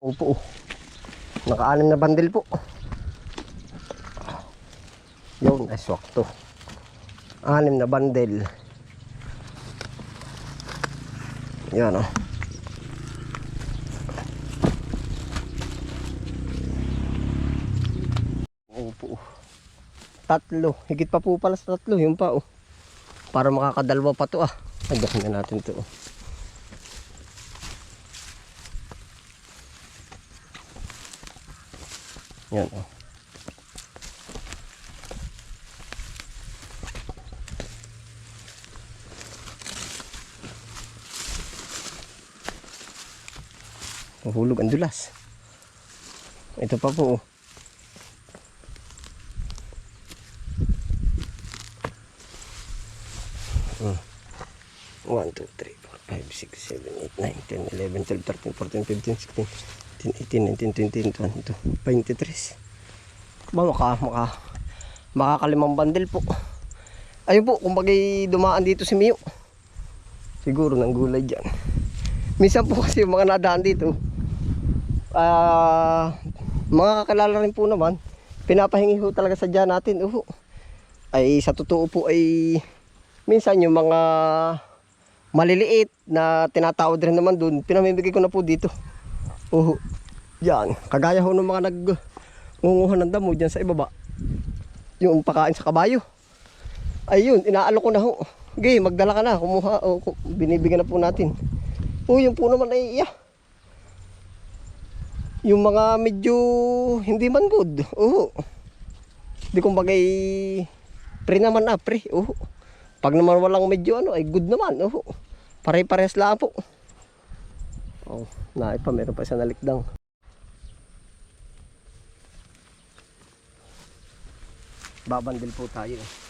Opo. Naka-anim na bandil po. Yun, ay swakto. Anim na bandil. Yan oh. Opo. Tatlo. Higit pa po pala sa tatlo. Yun pa oh. Para makakadalwa pa to ah. Agahin na natin to oh. Yan oh. Mahulog ang dulas. Ito pa po. oh. Hmm. 1, 2, 3, 4, 5, 6, 7, 8, 9, 10, 11, 12, 13, 14, 15, 16, 17, 18, 19, 20, 21, 23. Ba, maka, maka, makakalimang bandel po. Ayun po, kung bagay dumaan dito si Mio. Siguro ng gulay dyan. Minsan po kasi yung mga nadaan dito, ah, mga kakilala rin po naman, pinapahingi ho talaga sa dyan natin. Uho. Ay sa totoo po ay minsan yung mga maliliit na tinatawad rin naman doon, pinamimigay ko na po dito. Uho. Yan. Kagaya ho ng mga nag ngunguha ng damo dyan sa ibaba. Yung pakain sa kabayo. Ayun, inaalok ko na ho. Okay, magdala ka na. Kumuha, o, ku- binibigyan na po natin. O, yung po naman ay iya. Yung mga medyo hindi man good. Oo. Di kumbagay pre naman na, pre. Oo. Pag naman walang medyo ano, ay good naman. Oo. Pare-parehas lang po. Oh, na pa meron pa isa nalikdang. Babandil po tayo. eh.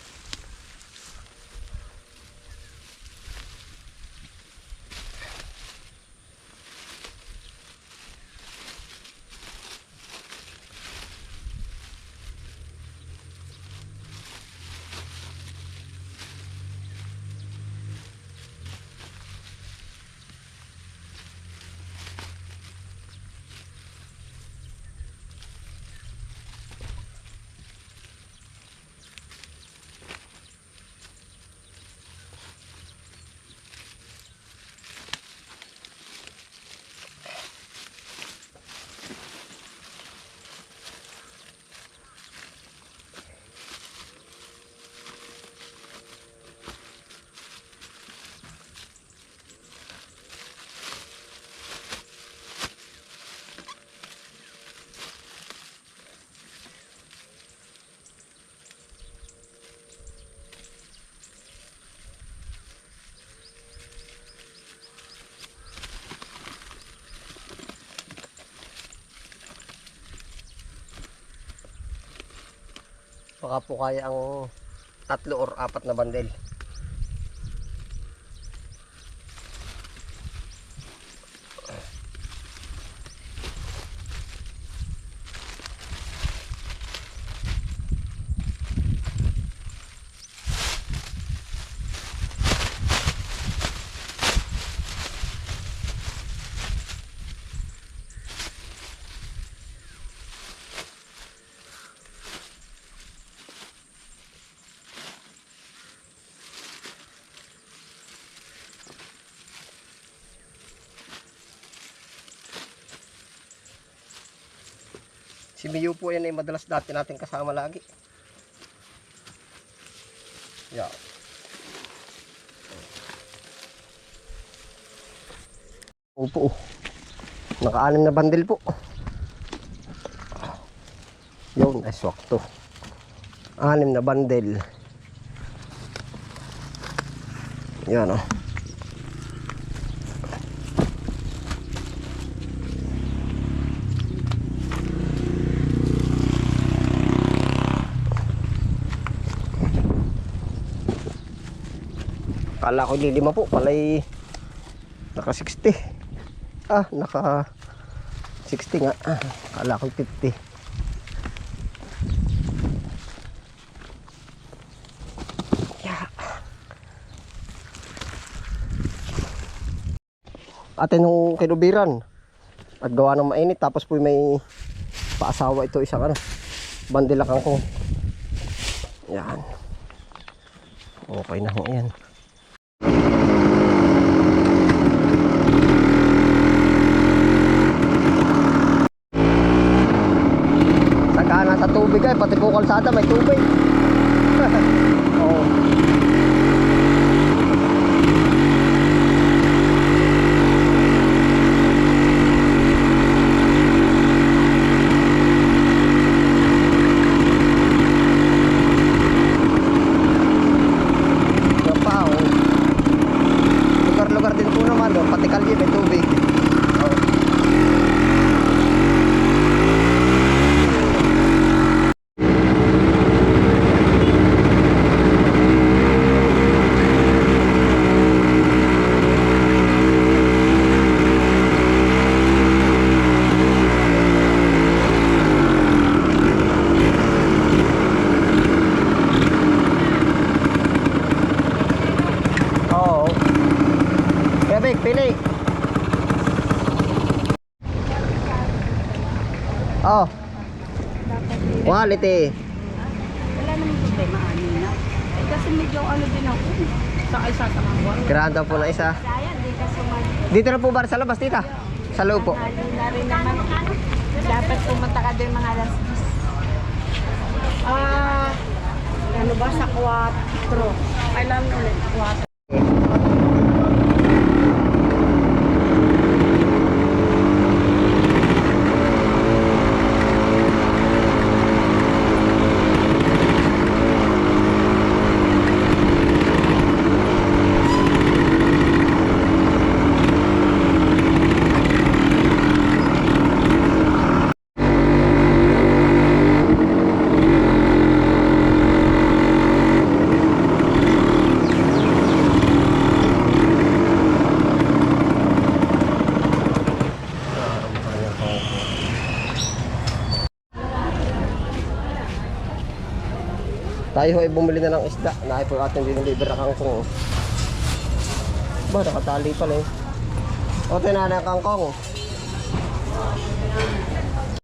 Baka po kaya ang tatlo or apat na bandel. Si Miyo po yan ay madalas dati natin kasama lagi. Yeah. Opo. Naka-anim na bandil po. Yun, ay swakto. Anim na bandil. Yan oh. Kala ko lilima po, palay naka 60. Ah, naka 60 nga. Ah, kala ko 50. Yeah. Ate nung kinubiran. At gawa ng mainit. Tapos po may paasawa ito isang ano. Bandila kangkong. Yan. Okay na ho yan. Pati po pili. Oh. Quality. Wala namang problema, ano na. Eh, kasi medyo ano din ako. Sa ay sasama ko. Granda po na isa. Dito na po ba sa labas, tita? Sa loob po. Ano naman. Dapat pumunta ka din mga alas 10. Ah, ano ba sa 4? Kailan ulit? 4. Tayo ay bumili na ng isda. Naay po ating diniliver na kangkong. Ba, nakatali pala eh. O, tinana ng kangkong.